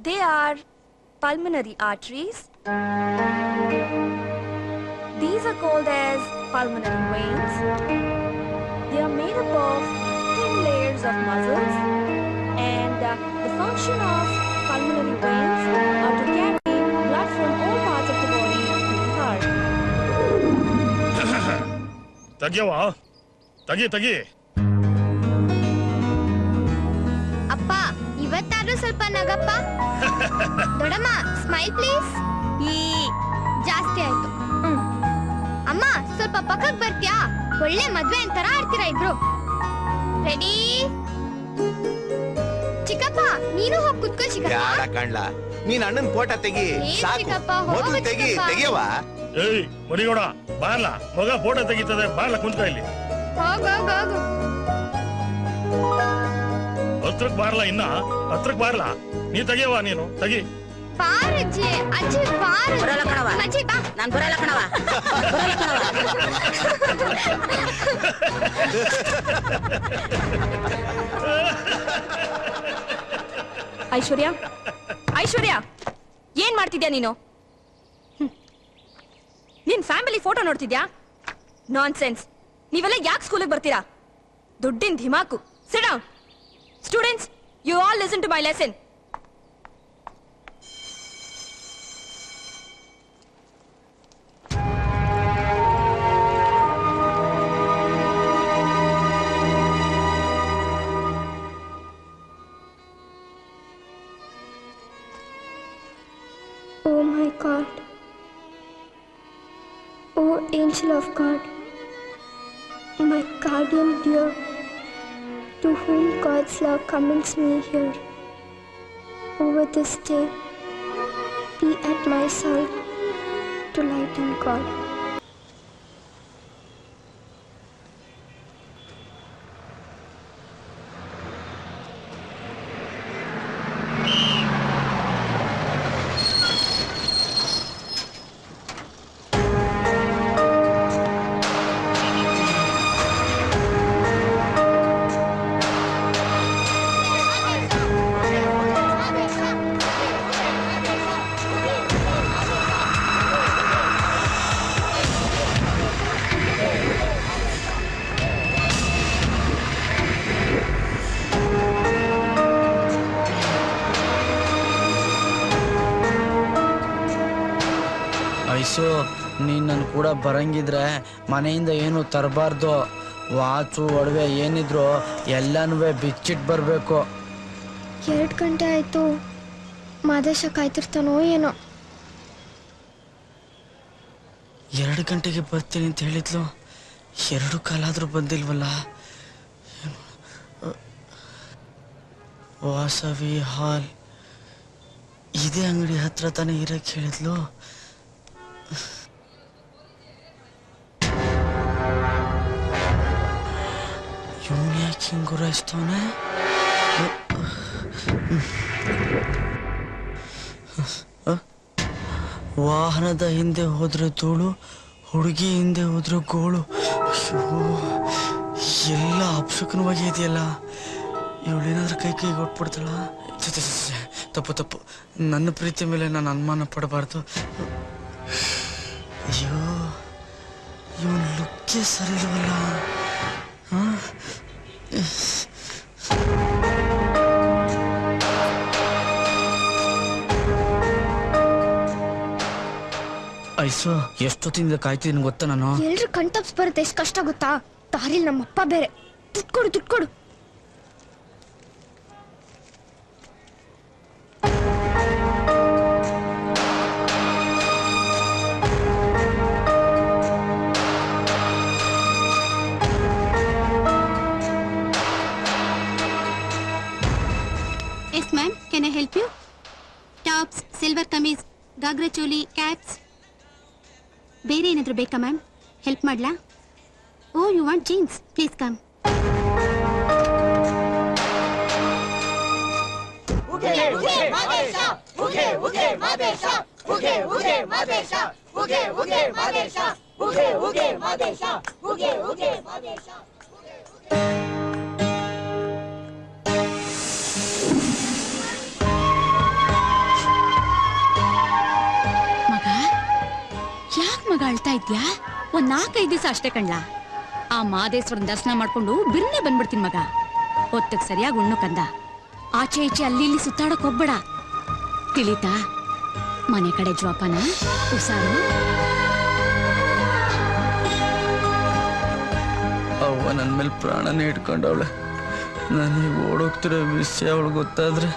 They are pulmonary arteries. These are called as pulmonary veins. They are made up of thin layers of muscles and uh, the function of pulmonary veins are to carry blood from all parts of the body to the heart. ಇವತ್ತಾದ್ರೂ ಸ್ವಲ್ಪ Nagappa. ದೊಡಮ್ಮ smile please ಈ ಜಾಸ್ತಿ ಆಯ್ತು. ಹ್ಮ್. ಅಮ್ಮ ಸ್ವಲ್ಪ ಪಕ್ಕಕ್ ಬರ್ತೀಯಾ? ಒಳ್ಳೆ ಮದ್ವೆ ಅಂತರ ಆಡ್ತೀರಾ ಇಬ್ರು? ರೆಡಿ ಚಿಕ್ಕಪ್ಪ ನೀನು ಹೋಗಿ ಕುತ್ಕೋ ಚಿಕ್ಕ ಕಾಣ್ಲ? ನೀನ್ ಅಣ್ಣನ್ ಫೋಟೋ ತೆಗಿ. ಸಾಕು ಚಿಕ್ಕಪ್ಪ, ಹೋಗು ಮೊದ್ಲು ತೆಗಿ ಚಿಕ್ಕಪ್ಪ. ತೆಗಿಯವ ಏಯ್ ಮರಿಗೋಡ ಮಗ ಫೋಟೋ ತೆಗಿತದೆ. ಬಾರ್ಲ ಕುಂತ ಇಲ್ಲಿ. ಹೋಗ್ ಹೋಗ್ ಹೋಗು. ಹತ್ರಕ್ ಬಾರ್ಲ ಇನ್ನ? ಹತ್ರಕ್ ಬಾರ್ಲ? ನೀ ತೆಗಿಯವ ನೀನು. ತಗಿ. ಪಾರಜ್ಜಿ ಅಜ್ಜಿ ಪಾರ ಬರಲ್ಲ ಕಣವ್ವ. ಅಜ್ಜಿ ಬಾ. ನಾನ್ ಬರಲ್ಲ ಕಣವ ಬರಲ್ಲ ಕಣವ ಐಶ್ವರ್ಯ? ಐಶ್ವರ್ಯ ಏನ್ ಮಾಡ್ತಿದ್ಯಾ ನೀನು. ನಿನ್ ಫ್ಯಾಮಿಲಿ ಫೋಟೋ ನೋಡ್ತಿದ್ಯಾ? ನಾನ್ ಸೆನ್ಸ್ ನೀವೆಲ್ಲ ಯಾಕೆ ಸ್ಕೂಲಿಗೆ ಬರ್ತೀರಾ? ದುಡ್ಡಿನ ಧಿಮಾಕು ಸಿಡ Students, you all listen to my lesson. Oh my God. Oh angel of God, my guardian dear to whom God's love commends me here. Over this day, be at my side to lighten God. ಕೂಡ ಬರಂಗಿದ್ರೆ ಮನೆಯಿಂದ ಏನು ತರಬಾರ್ದು. Watch ಒಡವೆ ಏನಿದ್ರು ಎಲ್ಲಾನು ಬಿಚ್ಚಿಟ್ ಬರ್ಬೇಕು. ಎರಡು ಗಂಟೆ ಆಯಿತು. ಮಾದೇಶ ಕಾಯ್ತಿರ್ತಾನೋ ಏನೋ. ಎರಡು ಗಂಟೆಗೆ ಬರ್ತೀನಿ ಅಂತ ಹೇಳಿದ್ಲು. ಎರಡು ಕಾಲಾದ್ರೂ ಬಂದಿಲ್ವಲ್ಲ? ವಾಸವಿ ಹಾಲ್. ಇದೇ ಅಂಗಡಿ ಹತ್ರ ತಾನೇ ಇರಕ್ಕೆ ಹೇಳಿದ್ಲು. ಇವನ್ ಯಾಕೆ ವಾಹನದ ಹಿಂದೆ ಹೋದ್ರೆ ಧೂಳು ಹುಡುಗಿ ಹಿಂದೆ ಹೋದ್ರೆ ಗೋಳು ಎಲ್ಲ ಅಪಶಕನವಾಗಿ ಇದೆಯಲ್ಲ ಇವಳೇನಾದ್ರೂ ಕೈ ಕೈ ಛೆ. ತಪ್ಪು ತಪ್ಪು ನನ್ನ ಪ್ರೀತಿ ಮೇಲೆ ನಾನು ಅನುಮಾನ ಪಡಬಾರ್ದು ಅಯ್ಯೋ ಇವನ್ ಲುಕ್ಕೇ ಸರಿ ಐಸೋ ಎಷ್ಟೊತ್ತಿಂದ ಕಾಯ್ತಿದ್ದೀನಿ ಗೊತ್ತಾ ನಾನು? ಎಲ್ರು ಕಣ್ತಪ್ಸ್ ಬರುತ್ತೆ ಎಷ್ಟು ಕಷ್ಟ ಗೊತ್ತಾ? ದಾರಿಲಿ ನಮ್ಮಪ್ಪ ಬೇರೆ. ದುಡ್ಡು ಕೊಡು ದುಡ್ಡು ಕೊಡು can I help you? Tops, silver kameez, gagra choli, caps. ಬೇರೆ ಏನಾದರೂ ಬೇಕಾ ಮ್ಯಾಮ್ ಹೆಲ್ಪ್ ಮಾಡಲಾ ಓ you want jeans please come Thank you. ಅಳ್ತಾ ಇದ್ಯಾ? ಒಂದ್ ನಾಲ್ಕೈದು ದಿವಸ ಅಷ್ಟೇ ಕಣ್ಲ? ಆ ಮಾದೇಶ್ವರನ ದರ್ಶನ ಮಾಡ್ಕೊಂಡು ಬಿರ್ನೆ ಬಂದ್ಬಿಡ್ತೀನಿ ಮಗ. ಹೊತ್ತಕ್ ಸರಿಯಾಗಿ ಉಣ್ಣು ಕಂದ. ಆಚೆ ಈಚೆ ಅಲ್ಲಿ ಇಲ್ಲಿ ಸುತ್ತಾಡಕ್ ಹೋಗ್ಬೇಡ. ತಿಳಿತಾ? ಮನೆ ಕಡೆ ಜ್ವಾಪನ? ಉಸಾರು ಅವ್ವ ನನ್ನ ಮೇಲೆ ಪ್ರಾಣನೇ ಇಟ್ಕೊಂಡವಳೆ. ನನಗೆ ಓಡೋಗ್ತಿರೋ ವಿಷಯ ಅವಳು ಗೊತ್ತಾದ್ರೆ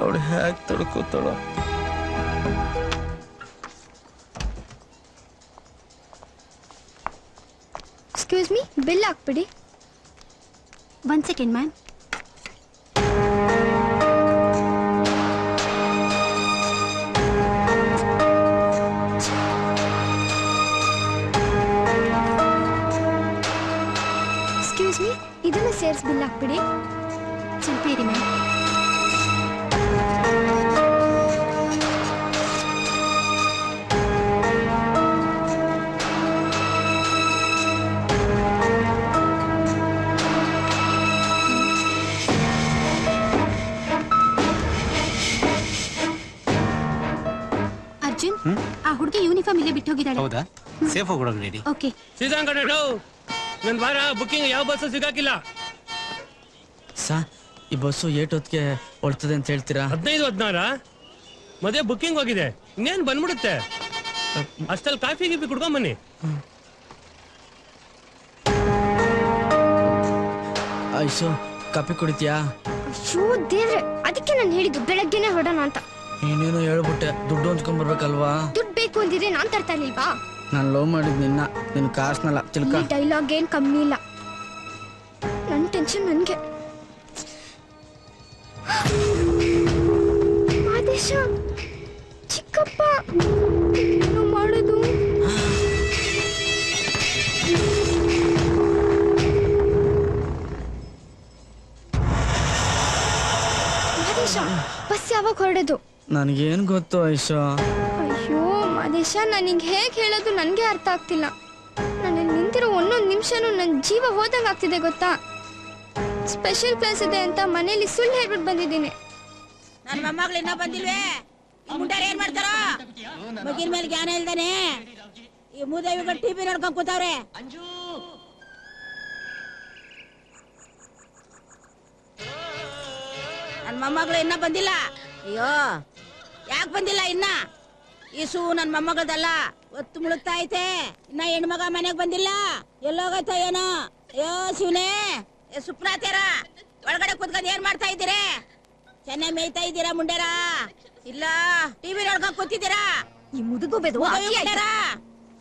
ಅವಳು ಹೇಗೆ ತಡ್ಕೋತಾಳೋ? ಹಾಕ್ಬಿಡಿ. One second ma'am excuse me ಇದನ್ನ ಸೇರ್ಸ್ ಬಿಲ್ ಹಾಕ್ಬಿಡಿ. ಸ್ವಲ್ಪ ಮ್ಯಾಮ್ ಹುಡುಗಿ ಯೂನಿಫಾರ್ಮ್ ಇಲ್ಲೇ ಬಿಟ್ಟು ಹೋಗಿದ್ದಾಳೆ. ಹೌದಾ? ಸೇಫ್ ಆಗಿ ಹೊರಗೆ ರೆಡಿ ಓಕೆ ಸೀದಾ ಕಂಡಕ್ಟರ್ ನನ್ ವಾರ ಬುಕ್ಕಿಂಗ್ ಯಾವ ಬಸ್ಸು ಸಿಗಾಕಿಲ್ಲ. ಸಾ ಈ ಬಸ್ಸು ಏಟೊತ್ತಿಗೆ ಹೊಡ್ತದೆ ಅಂತ ಹೇಳ್ತೀರಾ? ಹದಿನೈದು ಹದಿನಾರ. ಮದುವೆ ಬುಕ್ಕಿಂಗ್ ಹೋಗಿದೆ. ಇನ್ನೇನ್ ಬಂದ್ಬಿಡುತ್ತೆ? ಅಷ್ಟಲ್ಲಿ ಕಾಫಿ ಗಿಫಿ ಕುಡ್ಕೊಂಬನ್ನಿ ಬನ್ನಿ. ಐಸು ಕಾಫಿ ಕುಡಿತೀಯಾ? ಶು ದೇವ್ರೆ ಅದಕ್ಕೆ ನಾನು ಹೇಳಿದ್ದು ಬೆಳಗ್ಗೆನೆ ಹೊಡೋಣ ಅಂತ. ನೀನೇನೋ ಹೇಳ್ಬಿಟ್ಟೆ. ದುಡ್ಡು ಹೊಂದ್ಕೊಂಬರ್ಬೇಕಲ್ವಾ ದುಡ್ಡು ಬೇಕು ಅಂದಿದ್ರೆ ನಾನ್ ತರ್ತಾ ಇಲ್ವಾ ನಾನು ಲವ್ ಮಾಡಿದ್ ನಿನ್ನ ನಿನ್ ಕಾಸ್ನಲ್ಲ ತಿಳ್ಕ ಈ ಡೈಲಾಗ್ ಏನ್ ಕಮ್ಮಿ ಇಲ್ಲ. ನನ್ ಟೆನ್ಷನ್ ನನ್ಗೆ. ಆದೇಶ ಚಿಕ್ಕಪ್ಪ ಏನು ಮಾಡೋದು? ಬಸ್ ಯಾವಾಗ ಹೊರಡೋದು? ನನಗೇನು ಗೊತ್ತು ಐಶಾ? ಅಯ್ಯೋ ಮಾದೇಶ ನನಗೆ ಹೇಗೆ ಹೇಳೋದು ನನಗೆ ಅರ್ಥ ಆಗ್ತಿಲ್ಲ. ನಾನು ನಿಂತಿರೋ ಒಂದೊಂದು ನಿಮಿಷನೂ ನನ್ನ ಜೀವ ಹೋದಂಗೆ ಆಗ್ತಿದೆ ಗೊತ್ತಾ? ಸ್ಪೆಷಲ್ ಕ್ಲಾಸ್ ಇದೆ ಅಂತ ಮನೇಲಿ ಸುಳ್ಳು ಹೇಳ್ಬಿಟ್ಟು ಬಂದಿದ್ದೀನಿ. ನನ್ನ ಮೊಮ್ಮಗಳು ಇನ್ನೂ ಬಂದಿಲ್ವೇ? ಈ ಮುಂಡಾರ ಏನ್ ಮಾಡ್ತಾರೋ? ಮಗಿನ ಮೇಲೆ ಜ್ಞಾನ ಇಲ್ದಾನೆ. ಈ ಮೂದೇವಿಗಳು ಟಿವಿ ನೋಡ್ಕೊಂಡ್ ಕೂತವ್ರೆ. ನನ್ನ ಮೊಮ್ಮಗಳು ಇನ್ನೂ ಬಂದಿಲ್ಲ. ಅಯ್ಯೋ ಯಾಕೆ ಬಂದಿಲ್ಲ ಇನ್ನ? ಇಸು ನನ್ ಮೊಮ್ಮಗಳದಲ್ಲ ಒತ್ತು ಮುಳುಗ್ತಾ ಐತೆ. ಇನ್ನ ಹೆಣ್ಮಗ ಮನೆಗ್ ಬಂದಿಲ್ಲ. ಎಲ್ಲೋಗತ್ತ ಏನೋ? ಅಯ್ಯೋ ಶಿವನೇ. ಏ ಸುಪ್ನಾತ್ಯಾರ ಒಳಗಡೆ ಕುತ್ಕೊಂಡ್ ಏನ್ ಮಾಡ್ತಾ ಇದ್ದೀರಿ? ಚೆನ್ನಾಗಿ ಮೇಯ್ತಾ ಇದ್ದೀರಾ ಮುಂಡೇರ? ಇಲ್ಲ ಟಿವಿ ನೋಡ್ಕೊಂಡ್ ಕೂತಿದ್ದೀರಾ? ಈ ಮುದುಗು ಬೆದು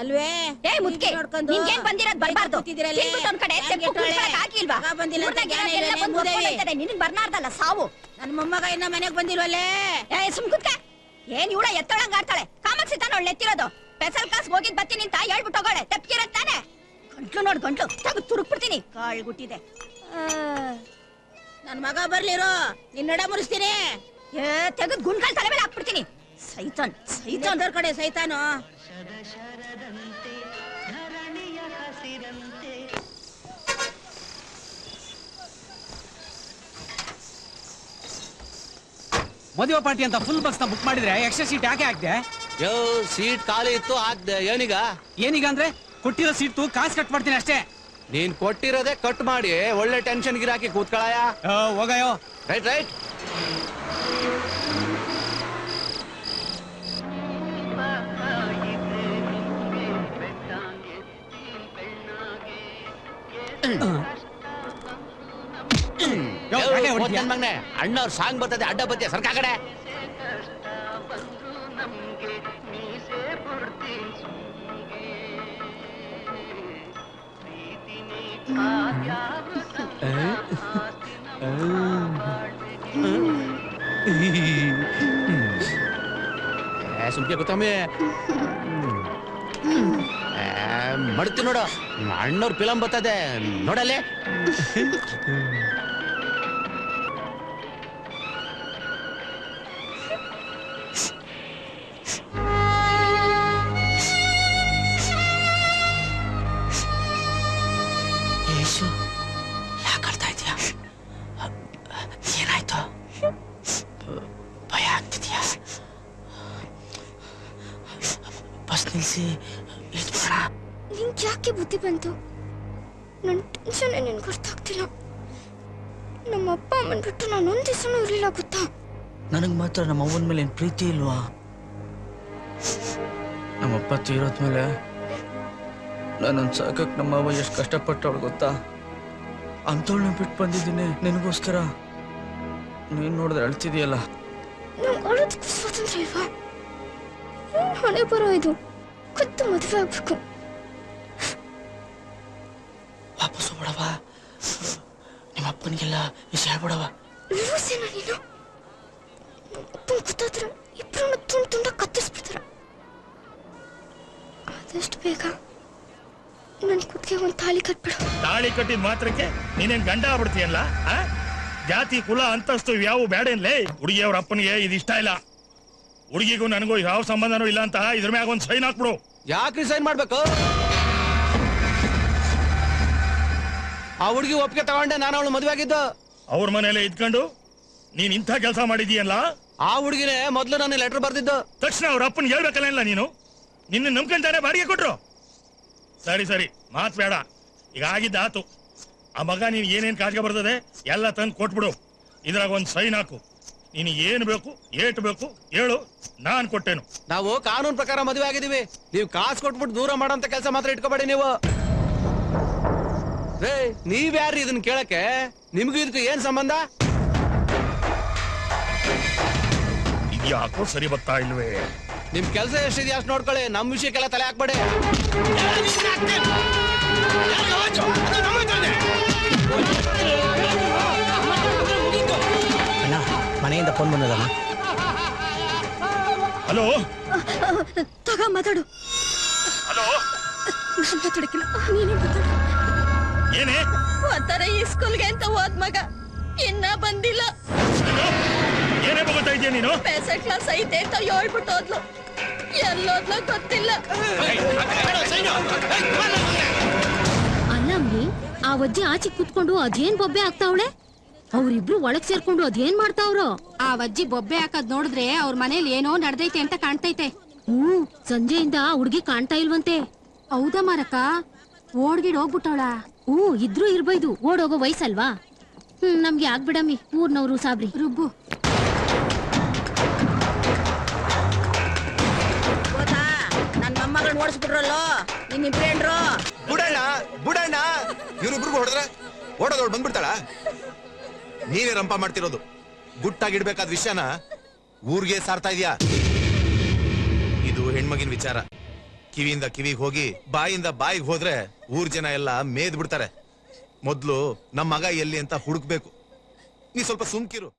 ಅಲ್ವೇ ಏ ಮುದ್ಕೆ ಬಂದಿರೋದ್ ಬರ್ಬಾರ್ದು. ಒಂದ್ ಕಡೆ ತೆಪ್ಪು ಬಂದಿಲ್ಲ ಅಂತ ಜ್ಞಾನ ಊರ್ನಾಗೆಲ್ಲ ಇಲ್ವೇನೆ, ಬಂದು ಮೂದೇವಿ? ನಿನಗ್ ಬರ್ನಾರ್ದಲ್ಲ ಸಾವು. ನನ್ ಮೊಮ್ಮಗ ಇನ್ನ ಮನೆಗ್ ಬಂದಿಲ್ವಲ್ಲೇ? ಏ ಸುಮ್ ಕುತ್ಕ. ಏನ್ ಇವಳ ಎತ್ತೊಳಂಗ್ ಆಡ್ತಾಳೆ? ಕಾಮಕ್ಸಿ ತಾನ ಅವಳು ಎತ್ತಿರೋದು ಪೆಸಲ್ ಕಾಸ್ ಹೋಗಿದ್ ಬರ್ತೀನಿ ಅಂತ ಹೇಳ್ಬಿಟ್ಟು ಹೋಗೋಳೆ. ತಪ್ಪಿರತ್ ತಾನೆ. ಗಂಟ್ಲು ನೋಡ್ ಗಂಟ್ಲು. ತಗದ್ ತುರುಕ್ಬಿಡ್ತೀನಿ. ಕಾಳ್ಗುಟ್ಟಿದೆ ನನ್ ಮಗ ಬರ್ಲಿರೋ. ನಿನ್ನಡ ಮುರಿಸ್ತೀನಿ. ಏ ತೆಗದ್ ಗುಂಡ್ಕಾಲ್ ತಲೆ ಮೇಲೆ ಹಾಕ್ಬಿಡ್ತೀನಿ. ಸೈತಾನ್ ಸೈತಾನ್. ಸೈತಾನ್. ಕಡೆ ಸೈತಾನು ಮದುವೆ ಪಾರ್ಟಿ ಅಂತ ಫುಲ್ ಬಸ್ನ ಬುಕ್ ಮಾಡಿದ್ರೆ ಎಕ್ಸ್ಟ್ರಾ ಸೀಟ್ ಯಾಕೆ ಹಾಕ್ದೆ? ಯೋ ಸೀಟ್ ಖಾಲಿ ಇತ್ತು ಹಾಕ್ದೆ. ಏನೀಗ? ಏನೀಗ ಅಂದ್ರೆ ಕೊಟ್ಟಿರೋ ಸೀಟ್ ಕಾಸು ಕಟ್ ಮಾಡ್ತೀನಿ ಅಷ್ಟೇ. ನೀನ್ ಕೊಟ್ಟಿರೋದೇ ಕಟ್ ಮಾಡಿ ಒಳ್ಳೆ ಟೆನ್ಷನ್ ಗಿರಾಕಿ ಕೂತ್ಕೊಳಯ ಹೋಗಯೋ ರೈಟ್ ರೈಟ್? ಮಗನೆ? ಅಣ್ಣವ್ರ ಸಾಂಗ್ ಬರ್ತದೆ ಅಡ್ಡ ಬತ್ತಿಯ ಸರ್ಕ ಕಡೆ. ಸುಮ್ಕೆ ಗೊತ್ತಮ್ಮಿ ಮಡ್ತಿ ನೋಡು. ಅಣ್ಣವ್ರ ಫಿಲಂ ಬರ್ತದೆ ನೋಡಲ್ಲೇ. ಬಸ್ ನಿಲ್ಸಿ ಎದ್ದು ನಿಂಗೆ ಯಾಕೆ ಬುದ್ಧಿ ಬಂತು? ನನ್ನ ಟೆನ್ಷನ್ ನಿನ್ಗೆ ಗೊತ್ತಾಗ್ತಿಲ್ಲ ಆಗ್ತಿಲ್ಲ. ನಮ್ಮ ಅಪ್ಪ ಅಮ್ಮನ ಬಿಟ್ಟು ನಾನು ಒಂದ್ ದಿವಸನೂ ಇರಲಿಲ್ಲ ಗೊತ್ತಾ? ನನಗೆ ಮಾತ್ರ ನಮ್ಮ ಅವ್ವನ ಮೇಲೆ ಏನು ಪ್ರೀತಿ ಇಲ್ವಾ? ನಮ್ಮಪ್ಪ ತೀರೋದ್ಮೇಲೆ ನಾನೊಂದು ಸಾಕಕ್ಕೆ ನಮ್ಮ ಅವ್ವ ಎಷ್ಟು ಕಷ್ಟಪಟ್ಟವಳು ಗೊತ್ತಾ? ಅಂಥವಳನ್ನ ಬಿಟ್ಟು ಬಂದಿದ್ದೀನಿ ನಿನಗೋಸ್ಕರ. ನೀನು ನೋಡಿದ್ರೆ ಅಳ್ತಿದೆಯಲ್ಲ. ನಂಗೆ ಆಡೋದಕ್ಕೂ ಸ್ವಾತಂತ್ರ್ಯ ಇಲ್ವಾ? ಹಣೆ ಬರೋ ಇದು? ಕತ್ತು ಮದುವೆ ಆಗ್ಬೇಕು ವಾಪಸ್ ಹೋಗ್ಬಿಡವ ನಿಮ್ಮ ಅಪ್ಪನಿಗೆಲ್ಲ ವಿಷಯ ಹೇಳ್ಬಿಡವ ಲೂಸೇನ ನೀನು ಅಪ್ಪನ್ ಗೊತ್ತಾದ್ರೆ ಇಬ್ಬರನ್ನ ತುಂಡು ತುಂಡ ಕತ್ತರಿಸ್ಬಿಡ್ತಾರ ಆದಷ್ಟು ಬೇಗ ನನ್ನ ಕುತ್ತಿಗೆ ಒಂದು ತಾಳಿ ಕಟ್ಬಿಡು ತಾಳಿ ಕಟ್ಟಿದ ಮಾತ್ರಕ್ಕೆ ನೀನೇನ್ ಗಂಡ ಆಗ್ಬಿಡ್ತೀಯಲ್ಲ ಆ? ಜಾತಿ ಕುಲ ಅಂತಸ್ತು ಯಾವ ಬೇಡೇನ್ಲೇ ಹುಡುಗಿಯವ್ರ ಅಪ್ಪನಿಗೆ ಇದು ಇಷ್ಟ ಇಲ್ಲ ಹುಡುಗಿಗೂ ನನಗೂ ಯಾವ ಸಂಬಂಧನೂ ಇಲ್ಲ ಅಂತ ಇದ್ರ ಮ್ಯಾಗ ಒಂದು ಸೈನ್ ಹಾಕ್ಬಿಡು. ಯಾಕ್ರಿ ಸೈನ್ ಮಾಡ್ಬೇಕು? ಆ ಹುಡುಗಿ ಒಪ್ಪಿಗೆ ತಗೊಂಡೆ ನಾನು ಅವಳು ಮದುವೆ ಆಗಿದ್ದು. ಅವ್ರ ಮನೆಯಲ್ಲೇ ಇದ್ಕೊಂಡು ನೀನ್ ಇಂಥ ಕೆಲಸ ಮಾಡಿದೀಯಲ್ಲ ಆ ಹುಡುಗಿನೇ ಮೊದ್ಲು ನನಗೆ ಲೆಟರ್ ಬರ್ದಿದ್ದು. ತಕ್ಷಣ ಅವ್ರ ಅಪ್ಪನ್ ಹೇಳ್ಬೇಕಲ್ಲ ಇಲ್ಲ ನೀನು? ನಿನ್ನ ನಂಬ್ಕೊಂತಾನೆ ಬಾಡಿಗೆ ಕೊಟ್ರು. ಸರಿ ಸರಿ ಮಾತ್ ಬೇಡ. ಈಗ ಆಗಿದ್ದ ಆತು. ಆ ಮಗ ನೀನ್ ಏನೇನ್ ಕಾಜ್ಗೆ ಬರ್ತದೆ ಎಲ್ಲ ತಂದು ಕೊಟ್ಬಿಡು. ಇದ್ರಾಗ ಒಂದ್ ಸೈನ್ ಹಾಕು. ನೀನು ಏನು ಬೇಕು ಏಟ್ ಬೇಕು ಹೇಳು ನಾನ್ ಕೊಟ್ಟೇನು. ನಾವು ಕಾನೂನು ಪ್ರಕಾರ ಮದುವೆ ಆಗಿದೀವಿ ನೀವು ಕಾಸು ಕೊಟ್ಬಿಟ್ಟು ದೂರ ಮಾಡೋಂತ ಕೆಲಸ ಮಾತ್ರ ಇಟ್ಕೋಬೇಡಿ ನೀವು. ರೇ ನೀವ್ ಯಾರು ಇದನ್ನ ಕೇಳಕ್ಕೆ? ನಿಮ್ಗೂ ಇದಕ್ಕೂ ಏನ್ ಸಂಬಂಧ? ಇದ್ಯಾಕೋ ಸರಿ ಬರ್ತಾ ಇಲ್ವೇ? ನಿಮ್ ಕೆಲಸ ಎಷ್ಟಿದೆ ಅಷ್ಟು ನೋಡ್ಕೊಳ್ಳಿ. ನಮ್ ವಿಷಯಕ್ಕೆಲ್ಲ ತಲೆ ಹಾಕ್ಬೇಡಿ. ಮನೆಯಿಂದ ಫೋನ್ ಬಂದದಮ್ಮ ಹಲೋ? ತಗ ಮಾತಾಡು. ಹಲೋ? ನಾನು ಮಾತಾಡಕ್ಕಿಲ್ಲ. ನೀನೇ ಮಾತಾಡು. ಏನೇ? ಒಂಥರ ಈ ಸ್ಕೂಲ್ಗೆ ಅಂತ ಹೋದ್ ಮಗ. ಇನ್ನ ಬಂದಿಲ್ಲ. ಏನೇ ಬಗ್ತಾ ಇದೀಯ ನೀನು? ಪೆಸೆಂಟ್ ಕ್ಲಾಸ್ ಐತೆ ಅಂತ ಹೇಳ್ಬಿಟ್ಟು ಹೋದ್ಲು. ಎಲ್ಲೋದ್ಲು ಗೊತ್ತಿಲ್ಲ. ಅಲ್ಲಮ್ಮಿ ಆ ಅಜ್ಜಿ ಆಚೆ ಕೂತ್ಕೊಂಡು ಅದೇನ್ ಬೊಬ್ಬೆ ಆಗ್ತಾವಳೆ? ಅವ್ರಿಬ್ರು ಒಳಗ್ ಸೇರ್ಕೊಂಡು ಅದೇನ್ ಮಾಡ್ತಾವ್ರು ಆ ಅಜ್ಜಿ ಬೊಬ್ಬೆ ಹಾಕದ್ ನೋಡಿದ್ರೆ ಅವ್ರ ಮನೇಲಿ ಏನೋ ನಡ್ದೈತೆ ಅಂತ ಕಾಣ್ತೈತೆ. ಹ್ಮ್ ಸಂಜೆಯಿಂದ ಹುಡ್ಗಿ ಕಾಣ್ತಾ ಇಲ್ವಂತೆ. ಹೌದಾ ಮಾರಕ್ಕ? ಓಡ್ಗಿಡ್ ಹೋಗ್ಬಿಟ್ಟವಳ? ಹ್ಞೂ ಇದ್ರೂ ಇರ್ಬೈದು ಓಡೋಗೋ ವಯಸ್ಸಲ್ವಾ? ಹ್ಮ್ ನಮ್ಗೆ ಆಗ್ಬಿಡಮ್ಮಿ ಊರ್ನವ್ರು ಸಾಬ್ರಿ. ರುಬ್ಬು. ಗೊತ್ತಾ? ನನ್ ಮೊಮ್ಮಗಳನ್ನ ಓಡಿಸ್ಬಿಟ್ರಲ್ಲೋ? ನಿನ್ ಫ್ರೆಂಡ್ರು ಬುಡಣ್ಣ ಬುಡಣ್ಣ. ಇವ್ರಿಬ್ರಿಗೂ ಹೊಡೆದ್ರೆ ಬಂದ್ಬಿಡ್ತಾಳ? ನೀನೇ ರಂಪ ಮಾಡ್ತಿರೋದು. ಗುಟ್ಟಾಗಿಡ್ಬೇಕಾದ ವಿಷಯನ ಊರ್ಗೆ ಸಾರ್ತಾ ಇದೆಯಾ? ಇದು ಹೆಣ್ಮಗಿನ ವಿಚಾರ. ಕಿವಿಯಿಂದ ಕಿವಿಗೆ ಹೋಗಿ ಬಾಯಿಂದ ಬಾಯಿಗೆ ಹೋದ್ರೆ ಊರ್ ಜನ ಎಲ್ಲ ಮೇದ್ ಬಿಡ್ತಾರೆ ಮೊದ್ಲು ನಮ್ಮ ಮಗ ಎಲ್ಲಿ ಅಂತ ಹುಡುಕ್ಬೇಕು. ನೀ ಸ್ವಲ್ಪ ಸುಮ್ಕಿರು.